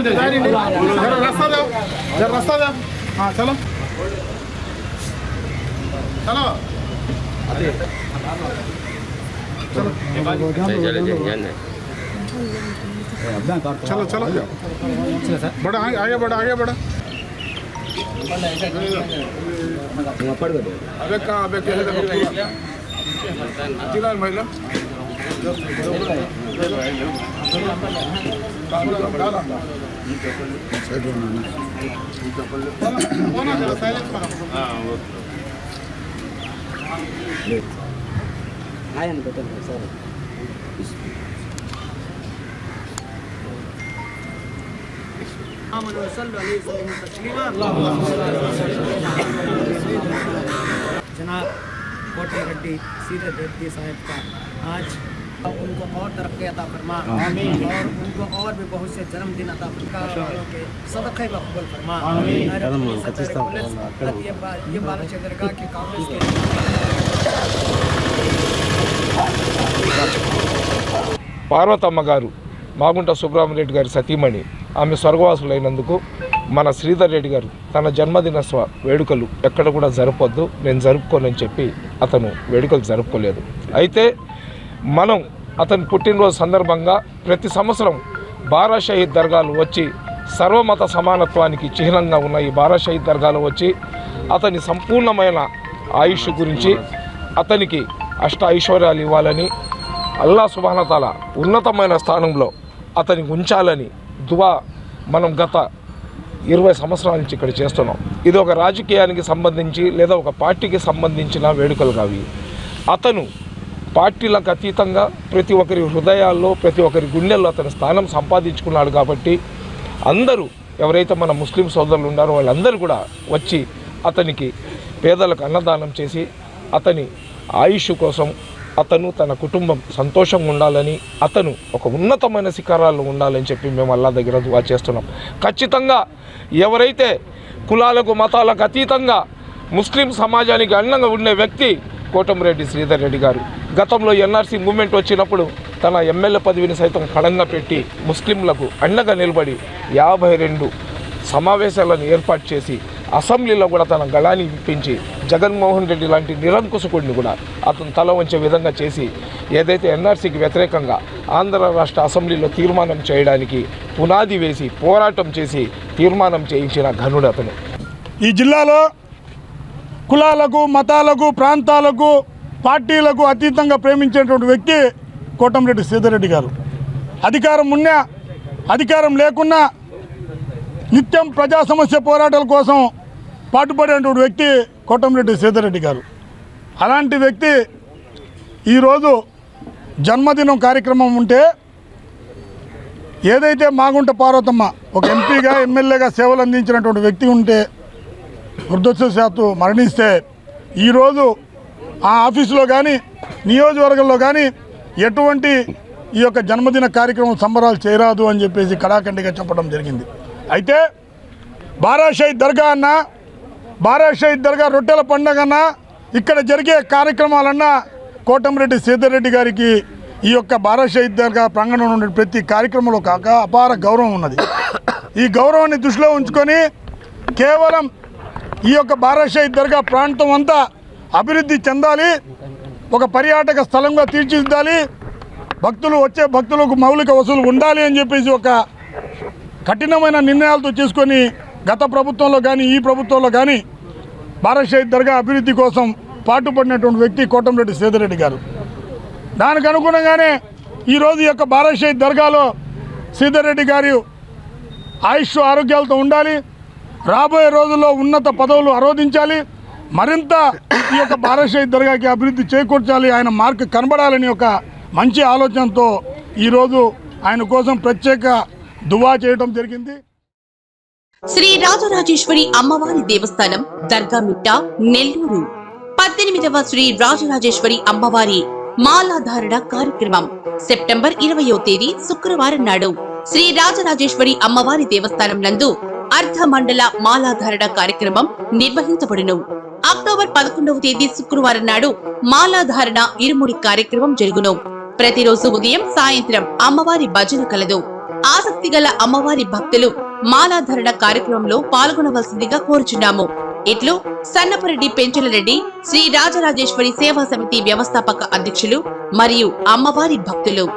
जरा रास्ता दो जरा रास्ता दो हाँ चलो चलो चलो चलो बड़ा आगे आगे बढ़ा आगे बढ़ा अबे कहाँ अबे कैसे ఆయన పెట్టండి సరే محمد وصلوا عليه وسلم تسليما اللهم صل على سيدنا जनाब कोटे गड्डी सीधे देवती साहब का आज उनको और तरक्की अता फरमा और उनको और भी बहुत से जन्मदिन अता फरमा के सदक़े मकबूल फरमा और ये बा- ये बालचंद्र का कि कांग्रेस के పార్వతమ్మ గారు మాగుంట సుబ్రహ్మరెడ్డి గారి సతీమణి ఆమె స్వర్గవాసులైనందుకు మన శ్రీధర్ రెడ్డి గారు తన జన్మదిన స్వ వేడుకలు ఎక్కడ కూడా జరపొద్దు నేను జరుపుకోనని చెప్పి అతను వేడుకలు జరుపుకోలేదు అయితే మనం అతని పుట్టినరోజు సందర్భంగా ప్రతి సంవత్సరం బారా షహీద్ దర్గాలు వచ్చి సర్వమత సమానత్వానికి చిహ్నంగా ఉన్న ఈ బారా షహీద్ దర్గాలు వచ్చి అతని సంపూర్ణమైన ఆయుష్ గురించి అతనికి అష్ట ఐశ్వర్యాలు ఇవ్వాలని అల్లా సుబానతాల ఉన్నతమైన స్థానంలో అతని ఉంచాలని దువా మనం గత ఇరవై సంవత్సరాల నుంచి ఇక్కడ చేస్తున్నాం. ఇది ఒక రాజకీయానికి సంబంధించి లేదా ఒక పార్టీకి సంబంధించిన వేడుకలు కావి అతను పార్టీలకు అతీతంగా ప్రతి ఒక్కరి హృదయాల్లో ప్రతి ఒక్కరి గుండెల్లో అతని స్థానం సంపాదించుకున్నాడు కాబట్టి అందరూ ఎవరైతే మన ముస్లిం సోదరులు ఉన్నారో వాళ్ళందరూ కూడా వచ్చి అతనికి పేదలకు అన్నదానం చేసి అతని ఆయుష్ కోసం అతను తన కుటుంబం సంతోషంగా ఉండాలని అతను ఒక ఉన్నతమైన శిఖరాల్లో ఉండాలని చెప్పి మేము అల్లా దగ్గర దువా చేస్తున్నాం. ఖచ్చితంగా ఎవరైతే కులాలకు మతాలకు అతీతంగా ముస్లిం సమాజానికి అండంగా ఉండే వ్యక్తి కోటంరెడ్డి శ్రీధర్ రెడ్డి గారు. గతంలో ఎన్ఆర్సీ మూమెంట్ వచ్చినప్పుడు తన ఎమ్మెల్యే పదవిని సైతం కడంగా పెట్టి ముస్లింలకు అండగా నిలబడి యాభై రెండు సమావేశాలను ఏర్పాటు చేసి అసెంబ్లీలో కూడా తన గళాన్ని విప్పించి జగన్మోహన్ రెడ్డి లాంటి నిరంకుశకుడిని కూడా అతను తల వంచే విధంగా చేసి ఏదైతే ఎన్ఆర్సీకి వ్యతిరేకంగా ఆంధ్ర రాష్ట్ర అసెంబ్లీలో తీర్మానం చేయడానికి పునాది వేసి పోరాటం చేసి తీర్మానం చేయించిన ఘనుడు అతను. ఈ జిల్లాలో కులాలకు మతాలకు ప్రాంతాలకు పార్టీలకు అతీతంగా ప్రేమించేటువంటి వ్యక్తి కోటంరెడ్డి సీతారెడ్డి గారు. అధికారం ఉన్నా అధికారం లేకున్నా నిత్యం ప్రజా సమస్య పోరాటాల కోసం పాటుపడేటువంటి వ్యక్తి కోటంరెడ్డి సీతారెడ్డి గారు. అలాంటి వ్యక్తి ఈరోజు జన్మదినం కార్యక్రమం ఉంటే ఏదైతే మాగుంట పార్వతమ్మ ఒక ఎంపీగా ఎమ్మెల్యేగా సేవలు అందించినటువంటి వ్యక్తి ఉంటే వృద్ధత్వశాత్తు మరణిస్తే ఈరోజు ఆ ఆఫీసులో కానీ నియోజకవర్గంలో కానీ ఎటువంటి ఈ యొక్క జన్మదిన కార్యక్రమం సంబరాలు చేయరాదు అని చెప్పేసి కడాఖండిగా చెప్పడం జరిగింది. అయితే బారాషాయి దర్గా అన్న బారాషాయి దర్గా రొట్టెల పండగ అన్న ఇక్కడ జరిగే కార్యక్రమాలన్నా కోటమిరెడ్డి సీతారెడ్డి గారికి ఈ యొక్క బారాషాయి దర్గా ప్రాంగణంలో ఉండే ప్రతి కార్యక్రమంలో కాక అపార గౌరవం ఉన్నది. ఈ గౌరవాన్ని దృష్టిలో ఉంచుకొని కేవలం ఈ యొక్క బారాషాయి దర్గా ప్రాంతం అంతా అభివృద్ధి చెందాలి ఒక పర్యాటక స్థలంగా తీర్చిదిద్దాలి భక్తులు వచ్చే భక్తులకు మౌలిక వసూలు ఉండాలి అని చెప్పేసి ఒక కఠినమైన నిర్ణయాలతో తీసుకొని గత ప్రభుత్వంలో కానీ ఈ ప్రభుత్వంలో కానీ భారత్ షహీద్ దర్గా అభివృద్ధి కోసం పాటుపడినటువంటి వ్యక్తి కోటంరెడ్డి సేదరెడ్డి గారు. దానికి అనుగుణంగానే ఈరోజు యొక్క భారత్ షహీద్ దర్గాలో సీతారెడ్డి గారు ఆయుష్ ఆరోగ్యాలతో ఉండాలి రాబోయే రోజుల్లో ఉన్నత పదవులు ఆరోధించాలి మరింత ఈ యొక్క భారత్ దర్గాకి అభివృద్ధి చేకూర్చాలి ఆయన మార్క్ కనబడాలని ఒక మంచి ఆలోచనతో ఈరోజు ఆయన కోసం ప్రత్యేక దువా చేయడం జరిగింది. శ్రీ రాజరాజేశ్వరి అమ్మవారి దేవస్థానం దర్గామిట్ట నెల్లూరు. పద్దెనిమిదవ శ్రీ రాజరాజేశ్వరి అమ్మవారి మాలాధారణ కార్యక్రమం సెప్టెంబర్ ఇరవయో తేదీ శుక్రవారం నాడు శ్రీ రాజరాజేశ్వరి అమ్మవారి దేవస్థానం నందు అర్ధ మండల మాలాధారణ కార్యక్రమం నిర్వహించబడును. అక్టోబర్ పదకొండవ తేదీ శుక్రవారం నాడు మాలాధారణ ఇరుముడి కార్యక్రమం జరుగును. ప్రతిరోజు ఉదయం సాయంత్రం అమ్మవారి భజన కలదు. ఆసక్తి గల అమ్మవారి భక్తులు మాలాధరణ కార్యక్రమంలో పాల్గొనవలసిందిగా కోరుచున్నాము. ఇట్లు సన్నపరెడ్డి పెంచలరెడ్డి శ్రీ రాజరాజేశ్వరి సేవా సమితి వ్యవస్థాపక అధ్యక్షులు మరియు అమ్మవారి భక్తులు.